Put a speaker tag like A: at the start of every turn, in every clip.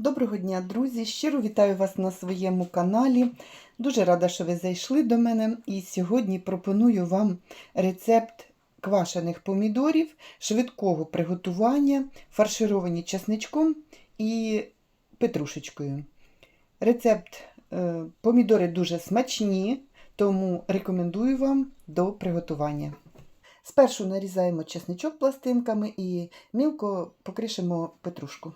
A: Доброго дня, друзі! Щиро вітаю вас на своєму каналі. Дуже рада, що ви зайшли до мене. І сьогодні пропоную вам рецепт квашених помідорів, швидкого приготування, фаршировані часничком і петрушечкою. Рецепт е, помідори дуже смачні, тому рекомендую вам до приготування. Спершу нарізаємо чесничок пластинками і мілко покришимо петрушку.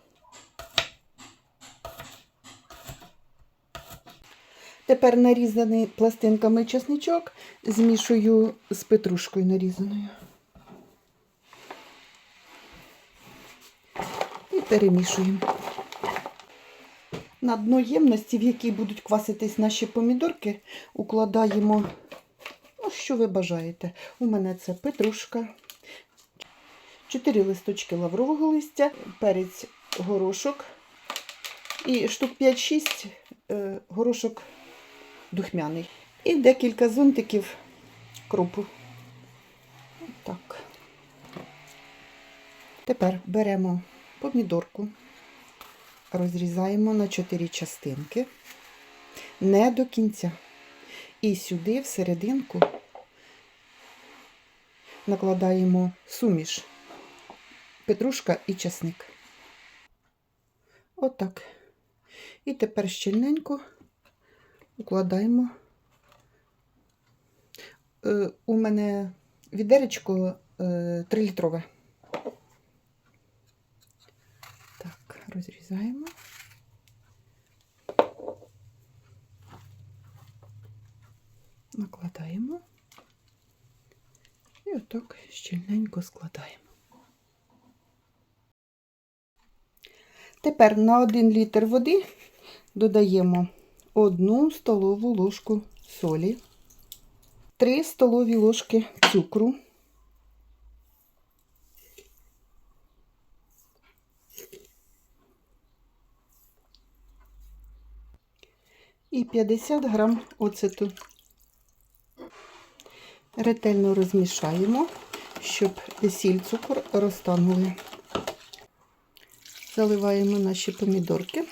A: Тепер нарізаний пластинками чесничок змішую з петрушкою нарізаною. І перемішуємо. На дно ємності, в якій будуть кваситись наші помідорки, укладаємо, ну, що ви бажаєте. У мене це петрушка, 4 листочки лаврового листя, перець горошок і штук 5-6 е, горошок духмяний. І декілька зонтиків крупу. Так. Тепер беремо помідорку, розрізаємо на 4 частинки, не до кінця. І сюди, всерединку, накладаємо суміш, петрушка і часник. Отак. І тепер щільненько укладаємо. Е, у мене відеречко е, 3-літрове. Так, розрізаємо. Накладаємо і отак щільненько складаємо. Тепер на 1 літр води додаємо 1 столову ложку солі, 3 столові ложки цукру, і 50 грам оцету. Ретельно розмішаємо, щоб сіль цукор розтанули. Заливаємо наші помідорки.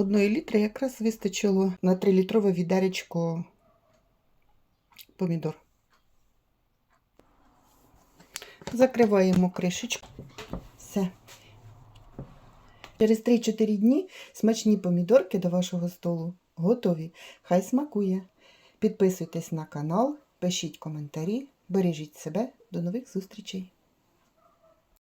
A: Одної літри якраз вистачило на 3-літрове відеречко помідор. Закриваємо кришечку. Все. Через 3-4 дні смачні помідорки до вашого столу готові. Хай смакує. Підписуйтесь на канал, пишіть коментарі, бережіть себе. До нових зустрічей!